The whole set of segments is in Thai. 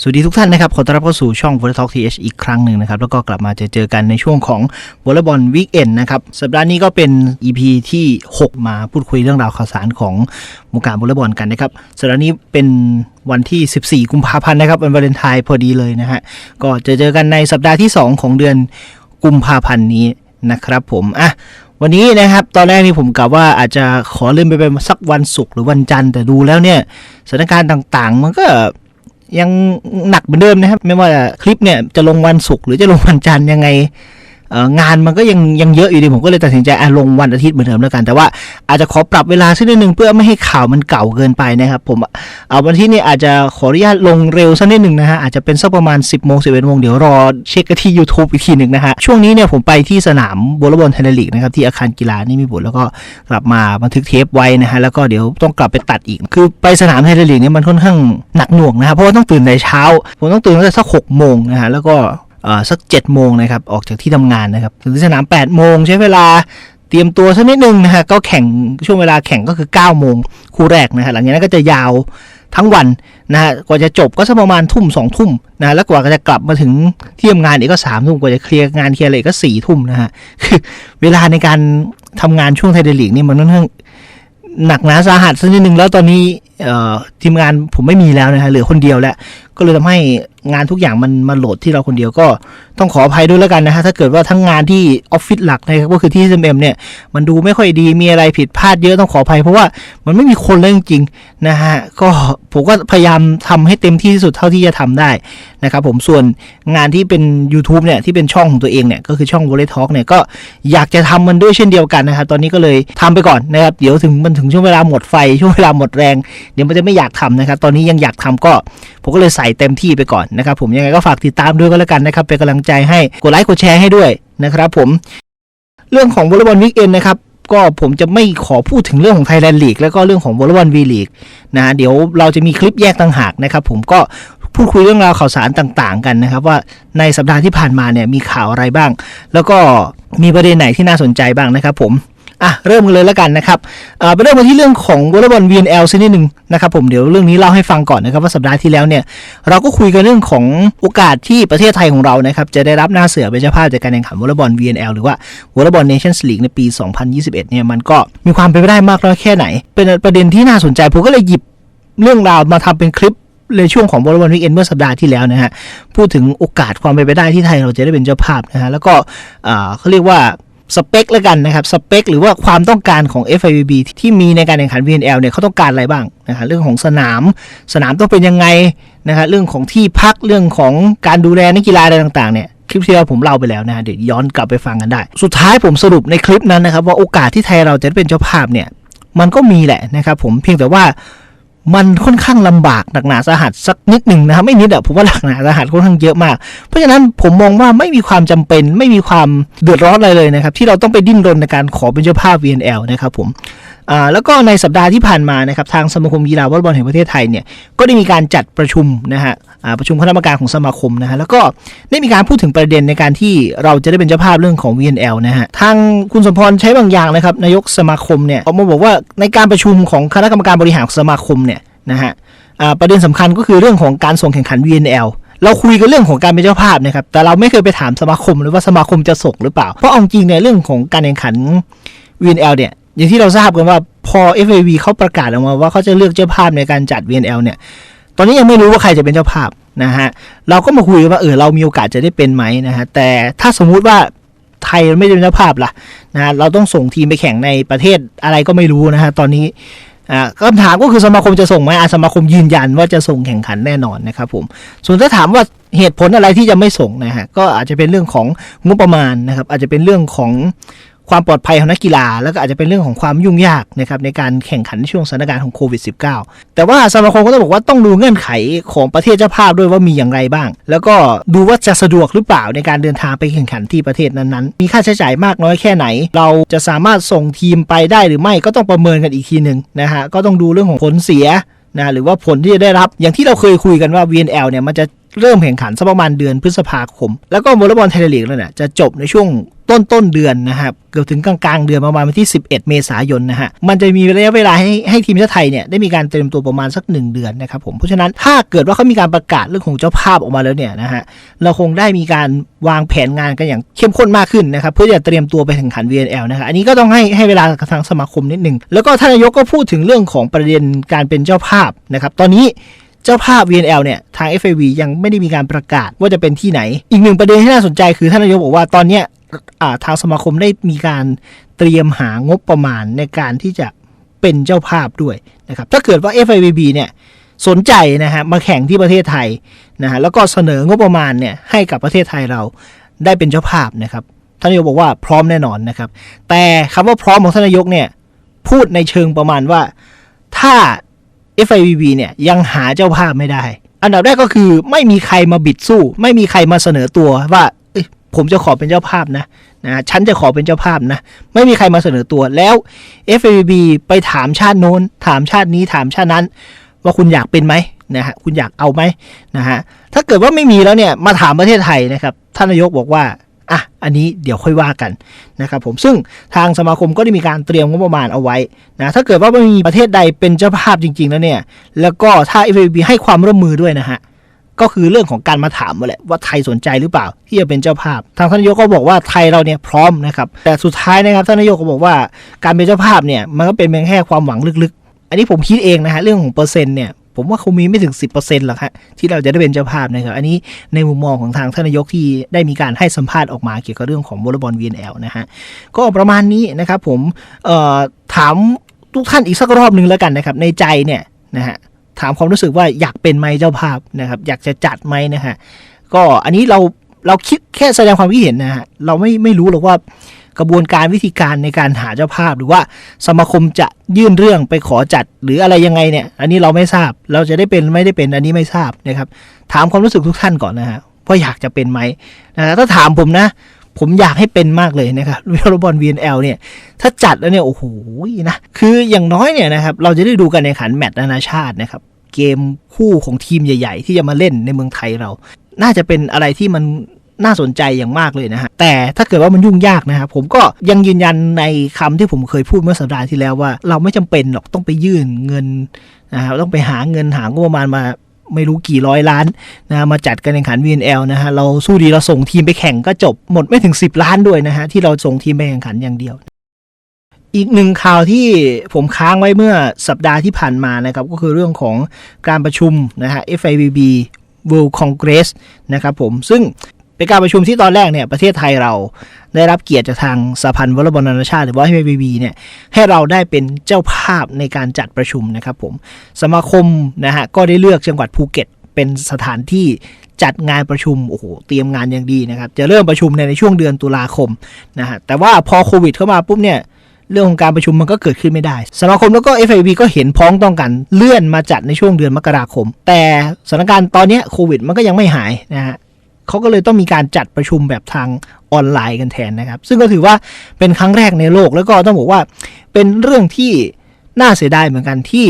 สวัสดีทุกท่านนะครับ ขอต้อนรับเข้าสู่ช่อง v o l e y Talk TH อีกครั้งหนึ่งนะครับ แล้วก็กลับมาจอเจอกันในช่วงของวอลเลย์บอลวีคเอนนะครับ สัปดาห์นี้ก็เป็น EP ที่ 6 มาพูดคุยเรื่องราวข่าวสารของวงการวอลเลย์บอลกันนะครับ สัปดาห์นี้เป็นวันที่ 14 กุมภาพันธ์นะครับวันวาเลนไทน์พอดีเลยนะฮะ ก็จะเจอกันในสัปดาห์ที่ 2 ของเดือนกุมภาพันธ์นี้นะครับผม อะวันนี้นะครับ ตอนแรกนี่ผมกะว่าอาจจะขอเลื่อนไปเป็นสักวันศุกร์หรือวันจันทร์แต่ดูแล้วเนี่ยสถานการณ์ต่างๆ มันก็ ยังหนักเหมือนเดิมนะครับ ไม่ว่าคลิปเนี่ยจะลงวันศุกร์หรือจะลงวันจันทร์ยังไง งานมันก็ยังยังเยอะอยู่ดีผมก็เลยตัดสินใจอะลงวันอาทิตย์เหมือนเดิมแล้วกัน แต่ว่าอาจจะขอปรับเวลาสักนิดนึงเพื่อไม่ให้ข่าวมันเก่าเกินไปนะครับผมเอาวันที่นี่อาจจะขออนุญาตลงเร็วสักนิดหนึ่งนะฮะอาจจะเป็นสักประมาณ 10บโมงสิบเอ็ดโมงเดี๋ยวรอเช็คกันที่ YouTube อีกทีหนึ่งนะฮะช่วงนี้เนี่ยผมไปที่สนามวอลบอลไทยลีกนะครับที่อาคารกีฬานี่มีบุตรแล้วก็กลับมาบันทึกเทปไว้นะฮะแล้วก็เดี๋ยวต้องกลับไปตัดอีก คือไปสนามไทยลีกเนี่ยมันค่อนข้างหนักหน่วงนะครับเพราะว่าต้องตื่นแต่เช้า ผมต้องตื่นตั้งแต่สักหกโมงนะฮะแล้วก็ สัก7จ็ดโมงนะครับออกจากที่ทำงานนะครับถึงสนาม8ปดโมงใช้เวลาเตรียมตัวสักนิดนึงนะฮะก็แข่งช่วงเวลาแข่งก็คือ9ก้าโมงคู่แรกนะฮะหลังจากนั้นก็จะยาวทั้งวันนะฮะกว่าจะจบก็สักประมาณทุ่มสองทุ่มนะฮะแล้วกว่าจะกลับมาถึงที่ทำงานอีกก็สามทุ่มกว่าจะเคลียร์งานเคลียร์อะไรก็สี่ทุ่มนะฮะคือเวลาในการทำงานช่วงไทยเดลีกนี่มันค่อนข้างหนักหนาสาหัสสักนิดนึงแล้วตอนนี้ทีมงานผมไม่มีแล้วนะฮะเหลือคนเดียวแล้ว ก็เลยทำให้งานทุกอย่างมันมาโหลดที่เราคนเดียวก็ต้องขออภัยด้วยแล้วกันนะฮะถ้าเกิดว่าทั้งงานที่ออฟฟิศหลักนะครับก็คือที่ SMM เนี่ยมันดูไม่ค่อยดีมีอะไรผิดพลาดเยอะต้องขออภัย เพราะว่ามันไม่มีคนเลยจริงๆนะฮะก็ผมก็พยายามทำให้เต็มที่ที่สุดเท่าที่จะทำได้นะครับผมส่วนงานที่เป็น YouTube เนี่ยที่เป็นช่องของตัวเองเนี่ยก็คือช่อง v o l e y Talk เนี่ยก็อยากจะทำมันด้วยเช่นเดียวกันนะครับตอนนี้ก็เลยทำไปก่อนนะครับเดี๋ยวถึงมันถึงช่วงเวลาหมดไฟช่วงเวลาหมดแรงเดี๋ยวมันจะไม่อยากทำนะครับ ตอนนี้ยังอยากทำก็ ผมก็เลยใส่เต็มที่ไปก่อนนะครับผมยังไงก็ฝากติดตามด้วยก็แล้วกันนะครับเป็นกำลังใจให้กดไลค์กดแชร์ให้ด้วยนะครับผมเรื่องของวอลเลย์บอลวิกเอนนะครับก็ผมจะไม่ขอพูดถึงเรื่องของไทยแลนด์ลีกแล้วก็เรื่องของวอลเลย์บอลวีลีกนะฮะเดี๋ยวเราจะมีคลิปแยกต่างหากนะครับ ผมก็พูดคุยเรื่องราวข่าวสารต่างๆ กันนะครับ ว่าในสัปดาห์ที่ผ่านมาเนี่ยมีข่าวอะไรบ้าง แล้วก็มีประเด็นไหนที่น่าสนใจบ้างนะครับ ผม อะเริ่มกันเลยแล้วกันนะครับเอ่อไปเริ่มกันที่เรื่องของวอลเลย์บอล VNL สักนิดหนึ่งนะครับผมเดี๋ยวเรื่องนี้เล่าให้ฟังก่อนนะครับว่าสัปดาห์ที่แล้วเนี่ยเราก็คุยกันเรื่องของโอกาสที่ประเทศไทยของเรานะครับจะได้รับหน้าเสือเป็นเจ้าภาพจากการแข่งขันวอลเลย์บอล VNL หรือว่าวอลเลย์บอล Nations League ในปี 2021 เนี่ยมันก็มีความเป็นไปได้มากน้อยแค่ไหน เป็นประเด็นที่น่าสนใจผมก็เลยหยิบเรื่องราวมาทำเป็นคลิปในช่วงของวอลเลย์บอลวีเอนเมื่อสัปดาห์ที่แล้วนะฮะพูดถึงโอกาสความเป็นไปได้ที่ไทยเราจะได้เป็นเจ้าภาพนะฮะแล้วก็อ่าเขาเรียกว่า สเปคแล้วกันนะครับสเปคหรือว่าความต้องการของ FIVB ที่มีในการแข่งขัน VNL เนี่ยเขาต้องการอะไรบ้างนะครับเรื่องของสนาม สนามต้องเป็นยังไงนะครับเรื่องของที่พักเรื่องของการดูแลนักกีฬาอะไรต่างๆเนี่ยคลิปที่แล้วผมเล่าไปแล้วนะฮะเดี๋ยวย้อนกลับไปฟังกันได้ สุดท้ายผมสรุปในคลิปนั้นนะครับว่าโอกาสที่ไทยเราจะเป็นเจ้าภาพเนี่ยมันก็มีแหละนะครับผมเพียงแต่ว่า มันค่อนข้างลำบากหนักหนาสาหัสสักนิดหนึ่งนะครับไม่นิดอะผมว่าหนักหนาสาหัสค่อนข้างเยอะมาก เพราะฉะนั้นผมมองว่าไม่มีความจำเป็น ไม่มีความเดือดร้อนอะไรเลยนะครับ ที่เราต้องไปดิ้นรนในการขอเป็นเจ้าภาพ VNL นะครับผมอ่าแล้วก็ในสัปดาห์ที่ผ่านมานะครับทางสมาคมกีฬาวอลเลย์บอลแห่งประเทศไทยเนี่ยก็ได้มีการจัดประชุมนะฮะอ่าประชุมคณะกรรมการของสมาคมนะฮะแล้วก็ได้มีการพูดถึงประเด็นในการที่เราจะได้เป็นเจ้าภาพเรื่องของ VNL นะฮะทางคุณสมพรใช้บางอย่างนะครับนายกสมาคมเนี่ยออกมาบอกว่าในการประชุมของคณะกรรมการบริหารของสมาคมเนี่ย นะฮะประเด็นสำคัญก็คือเรื่องของการส่งแข่งขัน VNL เราคุยกันเรื่องของการเป็นเจ้าภาพนะครับ แต่เราไม่เคยไปถามสมาคมเลยว่าสมาคมจะส่งหรือเปล่า เพราะเอาจริงเนี่ยเรื่องของการแข่งขัน VNL เนี่ย อย่างที่เราทราบกันว่าพอ FAV เขาประกาศออกมาว่าเขาจะเลือกเจ้าภาพในการจัด VNL เนี่ย ตอนนี้ยังไม่รู้ว่าใครจะเป็นเจ้าภาพนะฮะ เราก็มาคุยกันว่าเออเรามีโอกาสจะได้เป็นไหมนะฮะ แต่ถ้าสมมุติว่าไทยไม่ได้เป็นเจ้าภาพล่ะนะฮะเราต้องส่งทีมไปแข่งในประเทศอะไรก็ไม่รู้นะฮะตอนนี้ อ่าคำถามก็คือสมาคมจะส่งไหมอาสมาคมยืนยันว่าจะส่งแข่งขันแน่นอนนะครับผมส่วนถ้าถามว่าเหตุผลอะไรที่จะไม่ส่งนะฮะก็อาจจะเป็นเรื่องของงบประมาณนะครับ อาจจะเป็นเรื่องของ ความปลอดภัยของนักกีฬา แล้วก็อาจจะเป็นเรื่องของความยุ่งยากนะครับในการแข่งขันในช่วงสถานการณ์ของโควิด -19 แต่ว่าสมาคมก็ต้องบอกว่าต้องดูเงื่อนไขของประเทศเจ้าภาพด้วยว่ามีอย่างไรบ้าง แล้วก็ดูว่าจะสะดวกหรือเปล่าในการเดินทางไปแข่งขันที่ประเทศนั้นๆ มีค่าใช้จ่ายมากน้อยแค่ไหน เราจะสามารถส่งทีมไปได้หรือไม่ก็ต้องประเมินกันอีกทีหนึ่งนะฮะก็ต้องดูเรื่องของผลเสียนะหรือว่าผลที่จะได้รับอย่างที่เราเคยคุยกันว่า VNL เนี่ยมันจะ เริ่มแข่งขันสักประมาณเดือนพฤษภาคม แล้วก็วอลเลย์บอลไทยลีกแล้วเนี่ยจะจบในช่วงต้นต้นเดือนนะครับเกือบถึงกลางกลางๆเดือนประมาณวันที่ 11 เมษายนนะฮะมันจะมีระยะเวลาให้ให้ทีมชาติไทยเนี่ยได้มีการเตรียมตัวประมาณสัก 1 เดือนนะครับผมเพราะฉะนั้นถ้าเกิดว่าเขามีการประกาศเรื่องของเจ้าภาพออกมาแล้วเนี่ยนะฮะเราคงได้มีการวางแผนงานกันอย่างเข้มข้นมากขึ้นนะครับเพื่อจะเตรียมตัวไปแข่งขัน VNL นะครับอันนี้ก็ต้องให้ให้เวลากับทางสมาคมนิดหนึ่งแล้วก็ท่านนายกก็พูดถึงเรื่องของประเด็นการเป็นเจ้าภาพนะครับตอนนี้ เจ้าภาพ VNL เนี่ยทาง FAV ยังไม่ได้มีการประกาศว่าจะเป็นที่ไหน อีกหนึ่งประเด็นที่น่าสนใจคือท่านนายกบอกว่าตอนเนี้ยอ่าทางสมาคมได้มีการเตรียมหางบประมาณในการที่จะเป็นเจ้าภาพด้วยนะครับถ้าเกิดว่า FAVB เนี่ยสนใจนะฮะมาแข่งที่ประเทศไทยนะฮะแล้วก็เสนองบประมาณเนี่ยให้กับประเทศไทยเราได้เป็นเจ้าภาพนะครับท่านนายกบอกว่าพร้อมแน่นอนนะครับ แต่คำว่าพร้อมของท่านนายกเนี่ยพูดในเชิงประมาณว่า ถ้า FIVB เนี่ยยังหาเจ้าภาพไม่ได้ อันดับแรกก็คือไม่มีใครมาบิดสู้ ไม่มีใครมาเสนอตัวว่าผมจะขอเป็นเจ้าภาพนะนะฉันจะขอเป็นเจ้าภาพนะ ไม่มีใครมาเสนอตัวแล้ว FIVB ไปถามชาติโน้น ถามชาตินี้ถามชาตินั้น ว่าคุณอยากเป็นไหมนะฮะคุณอยากเอาไหมนะฮะถ้าเกิดว่าไม่มีแล้วเนี่ยมาถามประเทศไทยนะครับท่านนายกบอกว่า อะอันนี้เดี๋ยวค่อยว่ากันนะครับผมซึ่งทางสมาคมก็ได้มีการเตรียมงบประมาณเอาไว้นะถ้าเกิดว่าไม่มีประเทศใดเป็นเจ้าภาพจริง ๆ แล้วเนี่ยแล้วก็ถ้า FAB ให้ความร่วมมือด้วยนะฮะก็คือเรื่องของการมาถามมาแหละว่าไทยสนใจหรือเปล่าที่จะเป็นเจ้าภาพ ทางท่านนายกก็บอกว่าไทยเราเนี่ยพร้อมนะครับแต่สุดท้ายนะครับท่านนายกก็บอกว่าการเป็นเจ้าภาพเนี่ยมันก็เป็นเพียงแค่ความหวังลึกๆ อันนี้ผมคิดเองนะฮะเรื่องของเปอร์เซ็นต์เนี่ย ผมว่าคงมีไม่ถึง 10%หรอกฮะที่เราจะได้เป็นเจ้าภาพนะครับ อันนี้ในมุมมองของทางท่านนายกที่ได้มีการให้สัมภาษณ์ออกมาเกี่ยวกับเรื่องของวอลเลย์บอล VNL นะฮะก็ประมาณนี้นะครับผมถามทุกท่านอีกสักรอบหนึ่งแล้วกันนะครับ ในใจเนี่ยนะฮะถามความรู้สึกว่าอยากเป็นไหมเจ้าภาพนะครับ อยากจะจัดไหมนะฮะก็อันนี้เราเราคิดแค่แสดงความคิดเห็นนะฮะเราไม่ไม่รู้หรอกว่า กระบวนการวิธีการในการหาเจ้าภาพ หรือว่าสมาคมจะยื่นเรื่องไปขอจัดหรืออะไรยังไงเนี่ย อันนี้เราไม่ทราบเราจะได้เป็นไม่ได้เป็นอันนี้ไม่ทราบนะครับถามความรู้สึกทุกท่านก่อนนะฮะว่าอยากจะเป็นไหมนะถ้าถามผมนะ ผมอยากให้เป็นมากเลยนะครับวอลเลย์บอล VNL เนี่ย ถ้าจัดแล้วเนี่ย โอ้โหนะคืออย่างน้อยเนี่ยนะครับเราจะได้ดูกันในขันแมตช์นานาชาตินะครับเกมคู่ของทีมใหญ่ ๆ ที่จะมาเล่นในเมืองไทยเรา น่าจะเป็นอะไรที่มัน น่าสนใจอย่างมากเลยนะฮะ แต่ถ้าเกิดว่ามันยุ่งยากนะครับผมก็ยังยืนยันในคำที่ผมเคยพูดเมื่อสัปดาห์ที่แล้วว่า เราไม่จำเป็นหรอกต้องไปยื่นเงินนะครับต้องไปหาเงินหางบประมาณมาไม่รู้กี่ร้อยล้านนะมาจัดการแข่งขัน VNL นะฮะเราสู้ดีเราส่งทีมไปแข่งก็จบหมดไม่ถึง 10 ล้านด้วยนะฮะที่เราส่งทีมไปแข่งขันอย่างเดียว อีกหนึ่งข่าวที่ผมค้างไว้เมื่อสัปดาห์ที่ผ่านมานะครับก็คือเรื่องของการประชุมนะฮะ FIVB World Congress นะครับผมซึ่ง เป็นการประชุมที่ตอนแรกเนี่ยประเทศไทยเราได้รับเกียรติจากทางสหพันธ์วอลเลย์บอลนานาชาติหรือว่า FIVB เนี่ยให้เราได้เป็นเจ้าภาพในการจัดประชุมนะครับผมสมาคมนะฮะก็ได้เลือกจังหวัดภูเก็ต เป็นสถานที่จัดงานประชุมโอ้โหเตรียมงานอย่างดีนะครับ จะเริ่มประชุมในในช่วงเดือนตุลาคมนะฮะแต่ว่าพอโควิดเข้ามาปุ๊บเนี่ยเรื่องของการประชุมมันก็เกิดขึ้นไม่ได้ สมาคมแล้วก็ FIB ก็เห็นพ้องต้องกันเลื่อนมาจัดในช่วงเดือนมกราคม แต่สถานการณ์ตอนนี้โควิดมันก็ยังไม่หายนะฮะ เขาก็เลยต้องมีการจัดประชุมแบบทางออนไลน์กันแทนนะครับ ซึ่งก็ถือว่าเป็นครั้งแรกในโลกแล้วก็ต้องบอกว่าเป็นเรื่องที่น่าเสียดายเหมือนกันที่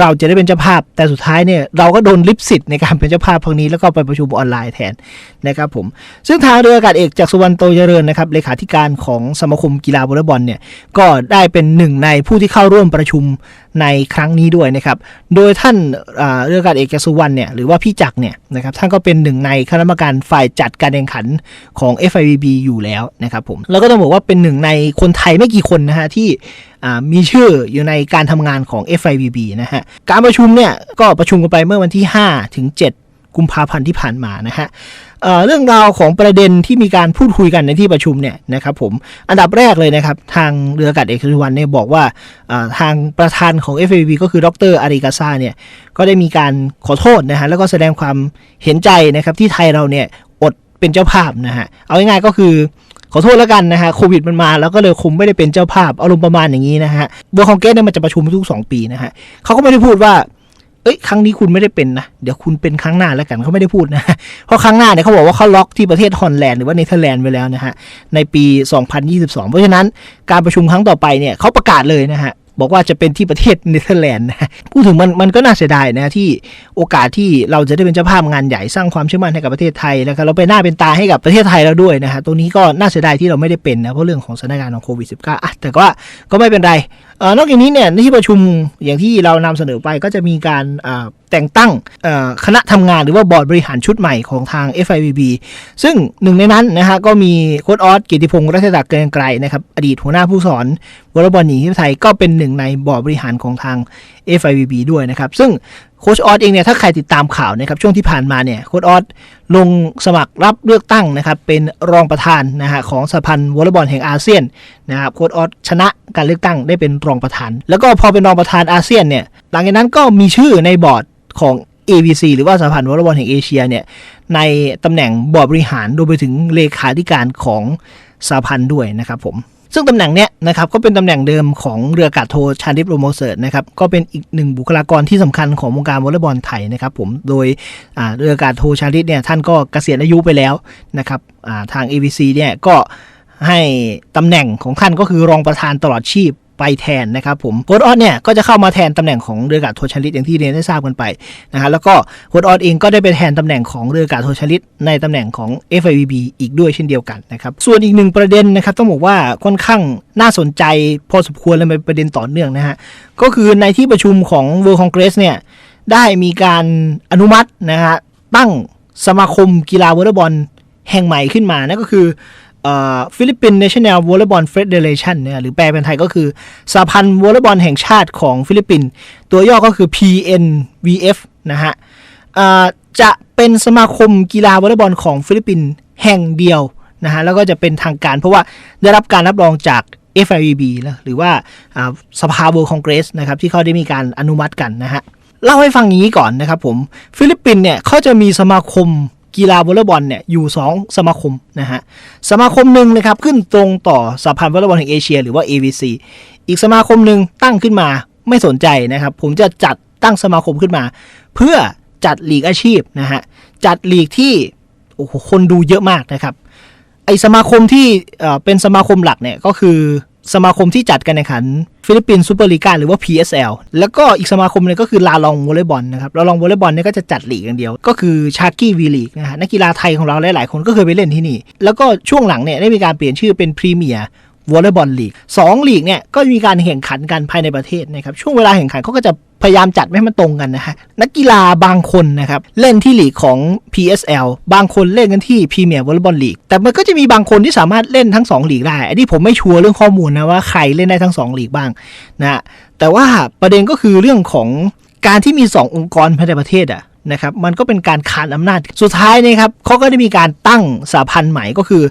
เราจะได้เป็นเจ้าภาพแต่สุดท้ายเนี่ยเราก็โดนลิขสิทธิ์ในการเป็นเจ้าภาพครั้งนี้แล้วก็ไปประชุมออนไลน์แทนนะครับผมซึ่งทางเรืออากาศเอกจากสุวรรณโตเจริญนะครับเลขาธิการของสมาคมกีฬาวอลเลย์บอลเนี่ยก็ได้เป็นหนึ่งในผู้ที่เข้าร่วมประชุม ในครั้งนี้ด้วยนะครับ โดยท่านเรืออากาศเอกจากสุวรรณเนี่ยหรือว่าพี่จักเนี่ยนะครับท่านก็เป็นหนึ่งในคณะกรรมการฝ่ายจัดการแข่งขันของ FIVB อยู่แล้วนะครับผมแล้วก็ต้องบอกว่าเป็นหนึ่งในคนไทยไม่กี่คนนะฮะที่มีชื่ออยู่ในการทำงานของ FIVB นะฮะการประชุมเนี่ยก็ประชุมกันไปเมื่อวันที่ 5 ถึง 7 กุมภาพันธ์ที่ผ่านมานะฮะ เเรื่องราวของประเด็นที่มีการพูดคุยกันในที่ประชุมเนี่ยนะครับผมอันดับแรกเลยนะครับ ทางเรืออากาศเอกสุวรรณเนี่ยบอกว่าาทางประธานของ FIVB ก็คือดรอาริกาซาเนี่ยก็ได้มีการขอโทษนะฮะแล้วก็แสดงความเห็นใจนะครับที่ไทยเราเนี่ยอดเป็นเจ้าภาพนะฮะเอาง่ายๆก็คือขอโทษแล้วกันนะฮะโควิดมันมาแล้วก็เลยคุมไม่ได้เป็นเจ้าภาพอารมณ์ประมาณอย่างนี้นะฮะบัวคองเกสเนี่ยมันจะประชุมทุก 2 ปีนะฮะเขาก็ไม่ได้พูดว่า เอ้ยครั้งนี้คุณไม่ได้เป็นนะ เดี๋ยวคุณเป็นครั้งหน้าแล้วกันเขาไม่ได้พูดนะ เพราะครั้งหน้าเนี่ยเขาบอกว่าเขาล็อกที่ประเทศฮอลแลนด์หรือว่าเนเธอร์แลนด์ไว้แล้วนะฮะในปี 2022 เพราะฉะนั้นการประชุมครั้งต่อไปเนี่ยเขาประกาศเลยนะฮะบอกว่าจะเป็นที่ประเทศเนเธอร์แลนด์นะพูดถึงมันมันก็น่าเสียดายนะที่โอกาสที่เราจะได้เป็นเจ้าภาพงานใหญ่สร้างความเชื่อมั่นให้กับประเทศไทยนะครับเราไปหน้าเป็นตาให้กับประเทศไทยแล้วด้วยนะฮะตรงนี้ก็น่าเสียดายที่เราไม่ได้เป็นนะเพราะเรื่องของสถานการณ์ของโควิด -19 อะแต่ก็ก็ไม่เป็นไรนอกจากนี้เนี่ยในที่ประชุมอย่างที่เรานำเสนอไปก็จะมีการแต่งตั้งคณะทำงานหรือว่าบอร์ดบริหารชุดใหม่ของทาง FIVB ซึ่งหนึ่งในนั้นนะฮะก็มีโค้ดออสกิติพงศ์รัตศักดิ์เกรียงไกรนะครับอดีตหัวหน้าผู้สอนวอลเลย์บอลหญิงทีมไทยก็เป็นหนึ่งในบอร์ดบริหารของทาง FIVB ด้วยนะครับ ซึ่ง โคชออสเองเนี่ยถ้าใครติดตามข่าวนะครับช่วงที่ผ่านมาเนี่ยโคชออสลงสมัครรับเลือกตั้งนะครับเป็นรองประธานนะฮะของสหพันธ์วอลเลย์บอลแห่งอาเซียนนะครับโคชออสชนะการเลือกตั้งได้เป็นรองประธาน แล้วก็พอเป็นรองประธานอาเซียนเนี่ยหลังจากนั้นก็มีชื่อในบอร์ดของ ABC หรือว่าสหพันธ์วอลเลย์บอลแห่งเอเชียเนี่ยในตำแหน่งบอร์ดบริหารรวมไปถึงเลขาธิการของสหพันธ์ด้วยนะครับผม ซึ่งตำแหน่งเนี้ยนะครับก็เป็นตำแหน่งเดิมของเรืออากาศโทชาดิปโรโมเซิร์ตนะครับก็เป็นอีกหนึ่งบุคลากรที่สำคัญของวงการวอลเลย์บอลไทยนะครับผมโดยเรืออากาศโทชาดิปเนี่ยท่านก็เกษียณอายุไปแล้วนะครับทาง ABC เนี่ยก็ให้ตำแหน่งของท่านก็คือรองประธานตลอดชีพ ไปแทนนะครับผมโค้ดออสเนี่ยก็จะเข้ามาแทนตำแหน่งของเรืออากาศโทชลิตอย่างที่เรียนได้ทราบกันไปนะฮะแล้วก็โค้ดออสเองก็ได้ไปแทนตำแหน่งของเรืออากาศโทชลิตในตำแหน่งของ FIVB อีกด้วยเช่นเดียวกันนะครับส่วนอีกหนึ่งประเด็นนะครับต้องบอกว่าค่อนข้างน่าสนใจพอสมควรเลยเป็นประเด็นต่อเนื่องนะฮะก็คือในที่ประชุมของ World Congress เนี่ยได้มีการอนุมัตินะฮะตั้งสมาคมกีฬาวอลเลย์บอลแห่งใหม่ขึ้นมานั่นก็คือ ฟิลิปปินส์ National Volleyball Federation เนี่ยหรือแปลเป็นไทยก็คือสหพันธ์วอลเลย์บอลแห่งชาติของฟิลิปปินส์ตัวย่อก็คือ PNVF นะฮะจะเป็นสมาคมกีฬาวอลเลย์บอลของฟิลิปปินส์แห่งเดียวนะฮะแล้วก็จะเป็นทางการเพราะว่าได้รับการรับรองจาก FIVB นะหรือว่าสภา World Congress นะครับที่เขาได้มีการอนุมัติกันนะฮะเล่าให้ฟังอย่างนี้ก่อนนะครับผมฟิลิปปินส์เนี่ยเขาจะมีสมาคม กีฬาวอลเลย์บอลเนี่ยอยู่ 2 สมาคมนะฮะสมาคมหนึ่งนะครับขึ้นตรงต่อสหพันธ์วอลเลย์บอลแห่งเอเชีย หรือว่า AVC อีกสมาคมหนึ่งตั้งขึ้นมาไม่สนใจนะครับ ผมจะจัดตั้งสมาคมขึ้นมา เพื่อจัดลีกอาชีพนะฮะจัดลีกที่โอ้โหคนดูเยอะมากนะครับไอสมาคมที่เอ่อเป็นสมาคมหลักเนี่ยก็คือ สมาคมที่จัดการแข่งขันฟิลิปปินส์ซูเปอร์ลีกาหรือว่า PSL แล้วก็อีกสมาคมนึงก็คือลาลองวอลเลย์บอลนะครับลาลองวอลเลย์บอลเนี่ยก็จะจัดลีกอย่างเดียว ก็คือชาร์กี้วีลีกนะฮะนักกีฬาไทยของเราหลายๆ คนก็เคยไปเล่นที่นี่ แล้วก็ช่วงหลังเนี่ยได้มีการเปลี่ยนชื่อเป็นพรีเมียร์ วอลเลย์บอลลีกสองลีกเนี่ยก็มีการแข่งขันกันภายในประเทศนะครับช่วงเวลาแข่งขันเขาก็จะพยายามจัดไม่ให้มันตรงกันนะฮะนักกีฬาบางคนนะครับเล่นที่ลีกของ PSL บางคนเล่นกันที่พรีเมียร์วอลเลย์บอลลีกแต่มันก็จะมีบางคนที่สามารถเล่นทั้งสองลีกได้อันนี้ผมไม่ชัวร์เรื่องข้อมูลนะว่าใครเล่นได้ทั้งสองลีกบ้างนะฮะแต่ว่าประเด็นก็คือเรื่องของการที่มี 2 องค์กรภายในประเทศอะ นะครับมันก็เป็นการคานอำนาจสุดท้ายนะครับเขาก็ได้มีการตั้งสหพันธ์ใหม่ก็คือ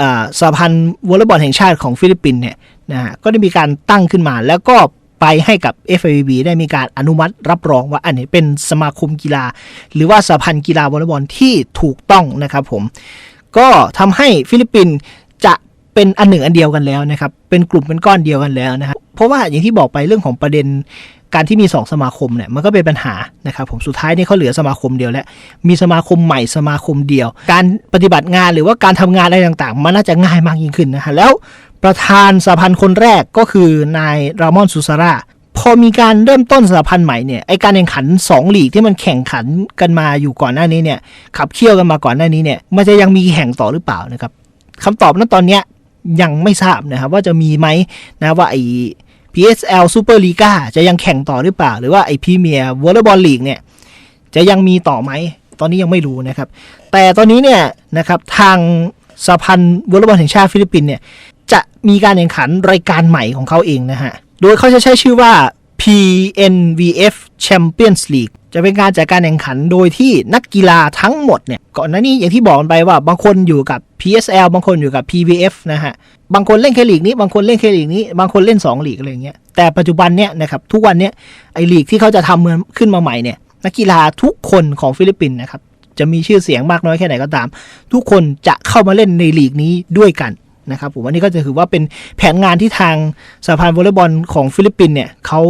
อสหพันธ์วอลเลย์บอลแห่งชาติของฟิลิปปินส์เนี่ยนะฮะก็ได้มีการตั้งขึ้นมา แล้วก็ไปให้กับ FIVB ได้มีการอนุมัติรับรองว่าอันนี้เป็นสมาคมกีฬา หรือว่าสหพันธ์กีฬาวอลเลย์บอลที่ถูกต้องนะครับผมก็ทำให้ฟิลิปปินส์จะเป็นอันหนึ่งอันเดียวกันแล้วนะครับเป็นกลุ่มเป็นก้อนเดียวกันแล้วนะครับเพราะว่าอย่างที่บอกไปเรื่องของประเด็น การที่มี 2 สมาคมเนี่ยมันก็เป็นปัญหานะครับผมสุดท้ายนี่เขาเหลือสมาคมเดียวแล้วมีสมาคมใหม่สมาคมเดียว การปฏิบัติงานหรือว่าการทำงานอะไรต่างๆ มันน่าจะง่ายมากยิ่งขึ้นนะฮะแล้วประธานสหพันธ์คนแรกก็คือนายรามอนซูซาร่าพอมีการเริ่มต้นสหพันธ์ใหม่เนี่ยไอการแข่งขัน2ลีกที่มันแข่งขันกันมาอยู่ก่อนหน้านี้เนี่ยขับเคี่ยวกันมาก่อนหน้านี้เนี่ยมันจะยังมีแข่งต่อหรือเปล่านะครับคำตอบนั้นตอนเนี้ยยังไม่ทราบนะครับว่าจะมีไหมนะว่าไอ PSL Super Liga จะยังแข่งต่อหรือเปล่า หรือว่าไอพีเมียวอลเลย์บอลลีกเนี่ย จะยังมีต่อไหม ตอนนี้ยังไม่รู้นะครับ แต่ตอนนี้เนี่ยนะครับทางสพันวอลเลย์บอลแห่งชาติฟิลิปปินส์เนี่ย จะมีการแข่งขันรายการใหม่ของเขาเองนะฮะ โดยเขาจะใช้ชื่อว่า PNVF Champions League จะเป็นการจัดการแข่งขันโดยที่นักกีฬาทั้งหมดเนี่ยก่อนหน้านี้อย่างที่บอกไปว่าบางคนอยู่กับ PSL บางคนอยู่กับ PVF นะฮะ บางคนเล่นแค่ลีกนี้ บางคนเล่นแค่ลีกนี้ บางคนเล่น 2 ลีกอะไรเงี้ย แต่ปัจจุบันเนี่ยนะครับทุกวันเนี่ยไอลีกที่เขาจะทำเมือนขึ้นมาใหม่เนี่ยนักกีฬาทุกคนของฟิลิปปินส์นะครับจะมีชื่อเสียงมากน้อยแค่ไหนก็ตาม ทุกคนจะเข้ามาเล่นในลีกนี้ด้วยกัน นะครับผมอันนี้ก็จะถือว่าเป็นแผนงานที่ทางสหพันธ์วอลเลย์บอลของฟิลิปปินส์เนี่ยเขา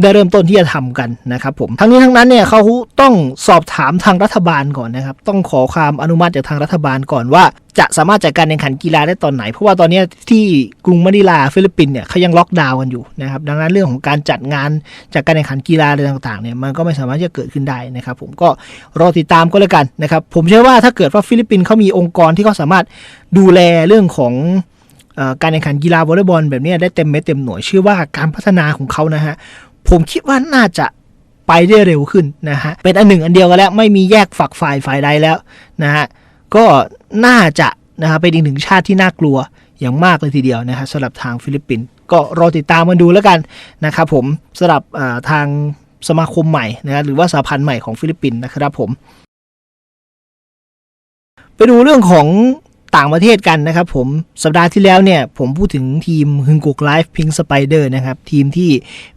ได้เริ่มต้นที่จะทำกันนะครับผมทั้งนี้ทั้งนั้นเนี่ยเขาต้องสอบถามทางรัฐบาลก่อนนะครับ ต้องขอความอนุมัติจากทางรัฐบาลก่อนว่าจะสามารถจัดการแข่งขันกีฬาได้ตอนไหน เพราะว่าตอนนี้ที่กรุงมะนิลาฟิลิปปินส์เนี่ยเขายังล็อกดาวน์กันอยู่นะครับดังนั้นเรื่องของการจัดงานจัดการแข่งขันกีฬาอะไรต่างๆเนี่ยมันก็ไม่สามารถจะเกิดขึ้นได้นะครับ ผมก็รอติดตามก็แล้วกันนะครับผมเชื่อว่าถ้าเกิดว่าฟิลิปปินส์เขามีองค์กรที่เขาสามารถดูแลเรื่องของอการแข่งขันกีฬาวอลเลย์บอลแบบนี้ได้เต็มเม็ดเต็มหน่วยเชื่อว่าการพัฒนาของเขานะฮะผมคิดว่าน่าจะไปได้เร็วขึ้นนะฮะเป็นอันหนึ่งอันเดียวกันแล้วไม่มีแยกฝักฝ่ายฝ่ายใดแล้วนะฮะ ก็น่าจะนะครับเป็นอีกหนึ่งชาติที่น่ากลัวอย่างมากเลยทีเดียวนะฮะสำหรับทางฟิลิปปินส์ก็รอติดตามมาดูแล้วกันนะครับผมสำหรับทางสมาคมใหม่นะครับหรือว่าสาพันธ์ใหม่ของฟิลิปปินส์นะครับผม ไปดูเรื่องของต่างประเทศกันนะครับผมสัปดาห์ที่แล้วเนี่ย ผมพูดถึงทีมฮึงกุกไลฟ์พิงสไปเดอร์นะครับ ทีมที่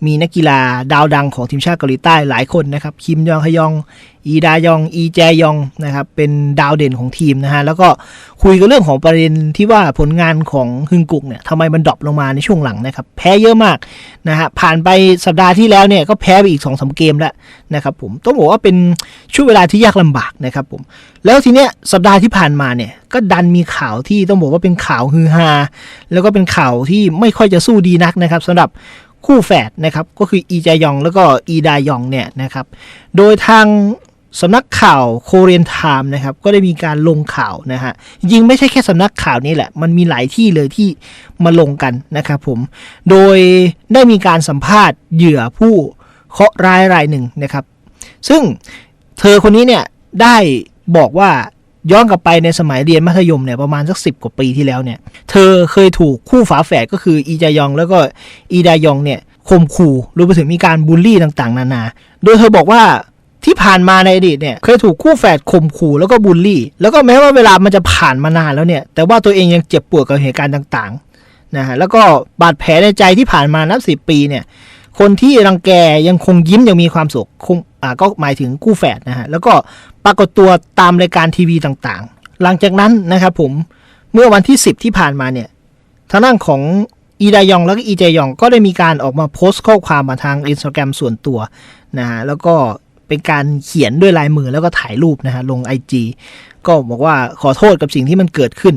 มีนักกีฬาดาวดังของทีมชาติเกาหลีใต้หลายคนนะครับ คิมยองฮยอง อีดายอง อีแจยองนะครับเป็นดาวเด่นของทีมนะฮะแล้วก็คุยกันเรื่องของประเด็นที่ว่าผลงานของฮึงกุกเนี่ยทำไมมันดรอปลงมาในช่วงหลังนะครับแพ้เยอะมากนะฮะผ่านไปสัปดาห์ที่แล้วเนี่ยก็แพ้ไปอีก2อสเกมแล้วนะครับผมต้องบอกว่าเป็นช่วงเวลาที่ยากลำบากนะครับผมแล้วทีเนี้ยสัปดาห์ที่ผ่านมาเนี่ยก็ดันมีข่าวที่ต้องบอกว่าเป็นข่าวฮือฮาแล้วก็เป็นข่าวที่ไม่ค่อยจะสู้ดีนักนะครับสำหรับคู่แฝดนะครับก็คืออีแจยองแล้วก็อีดายองเนี่ยนะครับโดยทาง สำนักข่าวโคเรียนไทม์นะครับก็ได้มีการลงข่าวนะฮะจริงไม่ใช่แค่สำนักข่าวนี้แหละ มันมีหลายที่เลยที่มาลงกันนะครับผม โดยได้มีการสัมภาษณ์เหยื่อผู้เคราะห์ร้ายรายหนึ่งนะครับ ซึ่งเธอคนนี้เนี่ยได้บอกว่าย้อนกลับไปในสมัยเรียนมัธยมเนี่ยประมาณสักสิบกว่าปีที่แล้วเนี่ย เธอเคยถูกคู่ฝาแฝดก็คืออีจายองแล้วก็อีดายองเนี่ยข่มขู่รวมไปถึงมีการบูลลี่ต่างๆ นานา โดยเธอบอกว่า ที่ผ่านมาในอดีตเนี่ยเคยถูกคู่แฝดข่มขู่แล้วก็บูลลี่ แล้วก็แม้ว่าเวลามันจะผ่านมานานแล้วเนี่ย แต่ว่าตัวเองยังเจ็บปวดกับเหตุการณ์ต่างๆนะฮะแล้วก็บาดแผลในใจที่ผ่านมานับสิบปีเนี่ยคนที่รังแกยังคงยิ้มยังมีความสุขคงอ่าก็หมายถึงคู่แฝดนะฮะแล้วก็ปรากฏตัวตามรายการทีวีต่างๆ หลังจากนั้นนะครับผมเมื่อวันที่ 10 ที่ผ่านมาเนี่ยทางด้านของอีดายองแล้วก็อีเจยองก็ได้มีการออกมาโพสต์ข้อความมาทางอินสตาแกรมส่วนตัวนะฮะแล้วก็ เป็นการเขียนด้วยลายมือแล้วก็ถ่ายรูปนะฮะลง IG ก็บอกว่าขอโทษกับสิ่งที่มันเกิดขึ้น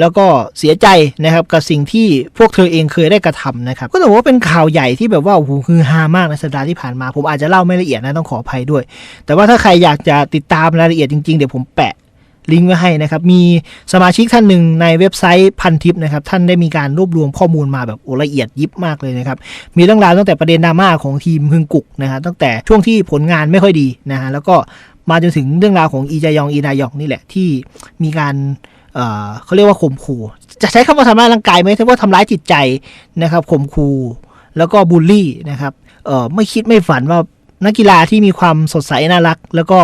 แล้วก็เสียใจนะครับกับสิ่งที่พวกเธอเองเคยได้กระทำนะครับ ก็ถือว่าเป็นข่าวใหญ่ที่แบบว่าโอ้โหคือฮามากในสัปดาห์ที่ผ่านมา ผมอาจจะเล่าไม่ละเอียดนะต้องขออภัยด้วย แต่ว่าถ้าใครอยากจะติดตามรายละเอียดจริงๆเดี๋ยวผมแปะ ลิงก์ไว้ให้นะครับ มีสมาชิกท่านหนึ่งในเว็บไซต์พันทิปนะครับ ท่านได้มีการรวบรวมข้อมูลมาแบบโอละเอียดยิบมากเลยนะครับ มีเรื่องราวตั้งแต่ประเด็นดราม่าของทีมฮึงกุกนะฮะตั้งแต่ช่วงที่ผลงานไม่ค่อยดีนะฮะแล้วก็มาจนถึงเรื่องราวของอีจายองอีนายองนี่แหละที่มีการเเขาเรียกว่าข่มขู่จะใช้คำว่าทำร้ายร่างกายไหมแต่ว่าทำร้ายจิตใจนะครับข่มขู่แล้วก็บูลลี่นะครับไม่คิดไม่ฝันว่า นักกีฬาที่มีความสดใสน่ารัก แล้วก็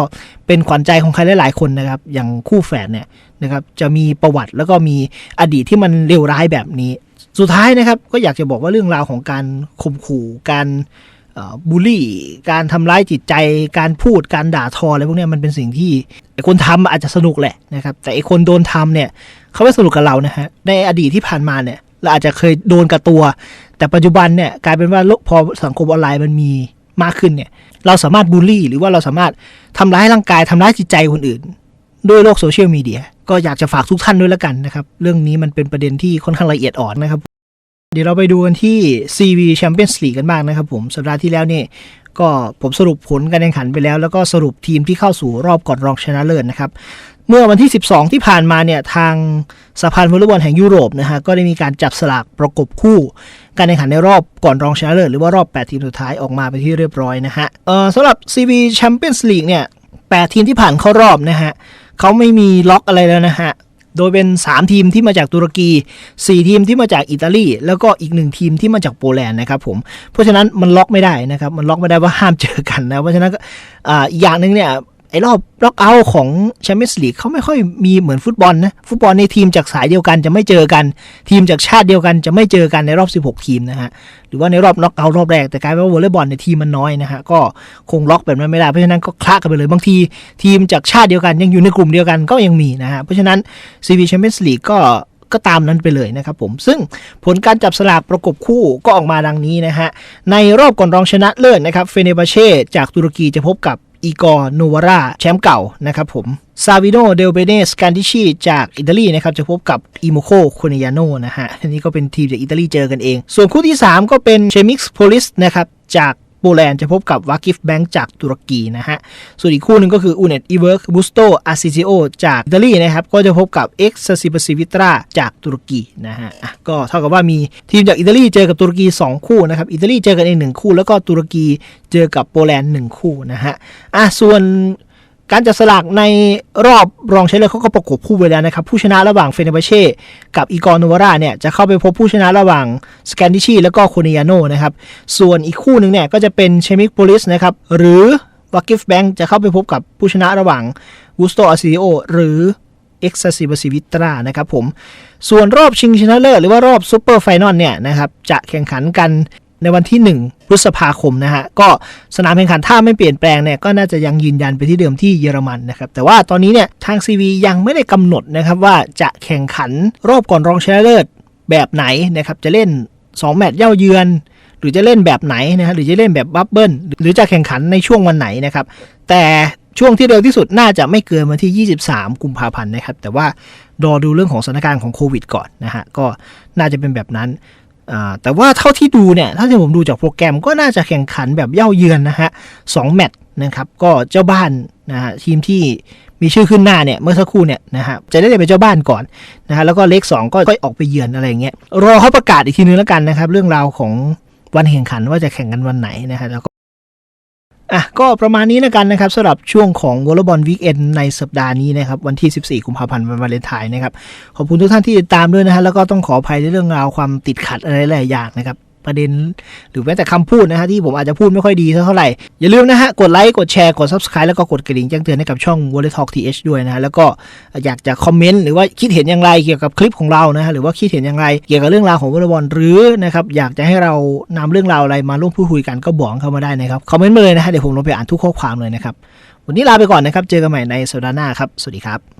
เป็นขวัญใจของใครหลายๆคนนะครับ อย่างคู่แฝดเนี่ยนะครับจะมีประวัติแล้วก็มีอดีตที่มันเลวร้ายแบบนี้ สุดท้ายนะครับก็อยากจะบอกว่าเรื่องราวของการข่มขู่การบูลลี่ การทำร้ายจิตใจ การพูด การด่าทออะไรพวกนี้มันเป็นสิ่งที่ไอคนทำอาจจะสนุกแหละนะครับ แต่ไอคนโดนทำเนี่ยเขาไม่สนุกกับเรานะฮะ ในอดีตที่ผ่านมาเนี่ย เราอาจจะเคยโดนกับตัว แต่ปัจจุบันเนี่ยกลายเป็นว่าโลกพอสังคมออนไลน์มันมี มากขึ้นเนี่ย เราสามารถบูลลี่ หรือว่าเราสามารถทำร้ายร่างกายทำร้ายจิตใจคนอื่น ด้วยโลกโซเชียลมีเดียก็อยากจะฝากทุกท่านด้วยแล้วกันนะครับ เรื่องนี้มันเป็นประเด็นที่ค่อนข้างละเอียดอ่อนนะครับ เดี๋ยวเราไปดูกันที่ CV Champions League กันบ้างนะครับผมสัปดาห์ที่แล้วเนี่ยก็ผมสรุปผลการแข่งขันไปแล้ว แล้วก็สรุปทีมที่เข้าสู่รอบก่อนรองชนะเลิศนะครับ เมื่อวันที่ 12 ที่ผ่านมาเนี่ยทางสหพันธ์วอลเลย์บอลแห่งยุโรปนะฮะก็ได้มีการจับสลากประกบคู่ การแข่งขันในรอบก่อนรองชนะเลิศหรือว่ารอบ 8 ทีมสุดท้ายออกมาไปที่เรียบร้อยนะฮะเอ่อสำหรับ CV Champions League เนี่ย 8 ทีมที่ผ่านเข้ารอบนะฮะเขาไม่มีล็อกอะไรแล้วนะฮะโดยเป็น 3 ทีมที่มาจากตุรกี 4 ทีมที่มาจากอิตาลี แล้วก็อีก 1 ทีมที่มาจากโปแลนด์นะครับผม เพราะฉะนั้นมันล็อกไม่ได้นะครับ มันล็อกไม่ได้ว่าห้ามเจอกันนะ เพราะฉะนั้นอ่าอีกอย่างหนึ่งเนี่ย รอบล็อกเอาท์ของแชมเปี้ยนส์ลีกเขาไม่ค่อยมีเหมือนฟุตบอลนะ ฟุตบอลในทีมจากสายเดียวกันจะไม่เจอกัน ทีมจากชาติเดียวกันจะไม่เจอกันในรอบ 16 ทีมนะฮะ หรือว่าในรอบน็อกเอาท์รอบแรก แต่กลายเป็นว่าวอลเลย์บอลในทีมมันน้อยนะฮะ ก็คงล็อกแบบนั้นไม่ได้ เพราะฉะนั้นก็คละกันไปเลย บางทีทีมจากชาติเดียวกันยังอยู่ในกลุ่มเดียวกันก็ยังมีนะฮะ เพราะฉะนั้น CV Champions League ก็ก็ตามนั้นไปเลยนะครับผม ซึ่งผลการจับสลากประกบคู่ก็ออกมาดังนี้นะฮะ ในรอบก่อนรองชนะเลิศนะครับ เฟเนบาเช่จากตุรกีจะพบกับ อีกอร์โนวาราแชมป์เก่านะครับผมซาวิโนเดลเบเนสการดิชีจากอิตาลีนะครับจะพบกับอิโมโคโคเนยาโนนะฮะอันนี้ก็เป็นทีมจากอิตาลีเจอกันเอง ส่วนคู่ที่ 3 ก็เป็นเชมิกส์โพลิสนะครับจาก โปแลนด์จะพบกับวากิฟแบงค์จากตุรกีนะฮะ ส่วนอีกคู่หนึ่งก็คืออูเนตอีเวิร์กบุสโตอาซิซิโอจากอิตาลีนะครับ ก็จะพบกับเอ็กซ์ซิปซิวิตราจากตุรกีนะฮะอะก็เท่ากับว่ามีทีมจากอิตาลีเจอกับตุรกี 2 คู่นะครับ อิตาลีเจอกันเองหนึ่งคู่ แล้วก็ตุรกีเจอกับโปแลนด์หนึ่งคู่นะฮะ อะ ส่วน การจัดสลากในรอบรองชนะเลิศเขาก็ประกบคู่ไปแล้วนะครับ ผู้ชนะระหว่างเฟเนบาเช่กับอีกอร์โนวาราเนี่ยจะเข้าไปพบผู้ชนะระหว่างสแกนดิชีแล้วก็โคเนียโนนะครับ ส่วนอีกคู่หนึ่งเนี่ยก็จะเป็นเชมิกโพลิสนะครับ หรือวากิฟแบงค์จะเข้าไปพบกับผู้ชนะระหว่างวูสโตอาซิโอหรือเอ็กซ์ซิบซิวิตรานะครับผม ส่วนรอบชิงชนะเลิศหรือว่ารอบซูเปอร์ไฟนอลเนี่ยนะครับจะแข่งขันกัน ในวันที่ 1 พฤษภาคมนะฮะ ก็สนามแข่งขันถ้าไม่เปลี่ยนแปลงเนี่ยก็น่าจะยังยืนยันไปที่เดิมที่เยอรมันนะครับ แต่ว่าตอนนี้เนี่ยทางซีวียังไม่ได้กำหนดนะครับว่าจะแข่งขันรอบก่อนรองชนะเลิศแบบไหนนะครับจะเล่น 2 แมตช์เย่าเยือน หรือจะเล่นแบบไหนนะฮะหรือจะเล่นแบบบับเบิ้ลหรือจะแข่งขันในช่วงวันไหนนะครับ แต่ช่วงที่เร็วที่สุดน่าจะไม่เกินวันที่ 23 กุมภาพันธ์นะครับ แต่ว่ารอดูเรื่องของสถานการณ์ของโควิดก่อนนะฮะ ก็น่าจะเป็นแบบนั้น แต่ว่าเท่าที่ดูเนี่ย ถ้าที่ผมดูจากโปรแกรมก็น่าจะแข่งขันแบบเย่าเยือนนะฮะสองแมตช์นะครับ ก็เจ้าบ้านนะฮะทีมที่มีชื่อขึ้นหน้าเนี่ยเมื่อสักครู่เนี่ยนะฮะจะได้เป็นเจ้าบ้านก่อนนะฮะแล้วก็เลขสองก็ค่อยออกไปเยือนอะไรเงี้ยรอเขาประกาศอีกทีนึงแล้วกันนะครับ เรื่องราวของวันแข่งขันว่าจะแข่งกันวันไหนนะฮะแล้วก็ อะก็ประมาณนี้แล้วกันนะครับสำหรับช่วงของวอลเลย์บอลวีคเอนในสัปดาห์นี้นะครับวันที่ 14 กุมภาพันธ์วันวาเลนไทน์นะครับขอบคุณทุกท่านที่ติดตามด้วยนะฮะแล้วก็ต้องขออภัยในเรื่องราวความติดขัดอะไรหลายอย่างนะครับ ประเด็น หรือแม้แต่คำพูดนะฮะที่ผมอาจจะพูดไม่ค่อยดีเท่าไหร่ อย่าลืมนะฮะ กดไลค์กดแชร์กด subscribe แล้วก็กดกระดิ่งแจ้งเตือนให้กับช่อง w o l l e y Talk TH ด้วยนะฮะแล้วก็อยากจะคอมเมนต์หรือว่าคิดเห็นอย่างไรเกี่ยวกับคลิปของเรานะฮะหรือว่าคิดเห็นอย่างไรเกี่ยวกับเรื่องราวของวอลเลย์บอลหรือนะครับอยากจะให้เรานำเรื่องราวอะไรมาร่วมพูดคุยกันก็บอกเข้ามาได้นะครับคอมเมนต์มาเลยนะฮะเดี๋ยวผมลงไปอ่านทุกข้อความเลยนะครับวันนี้ลาไปก่อนนะครับเจอกันใหม่ในสัปดาห์หน้าครับสวัสดีครับ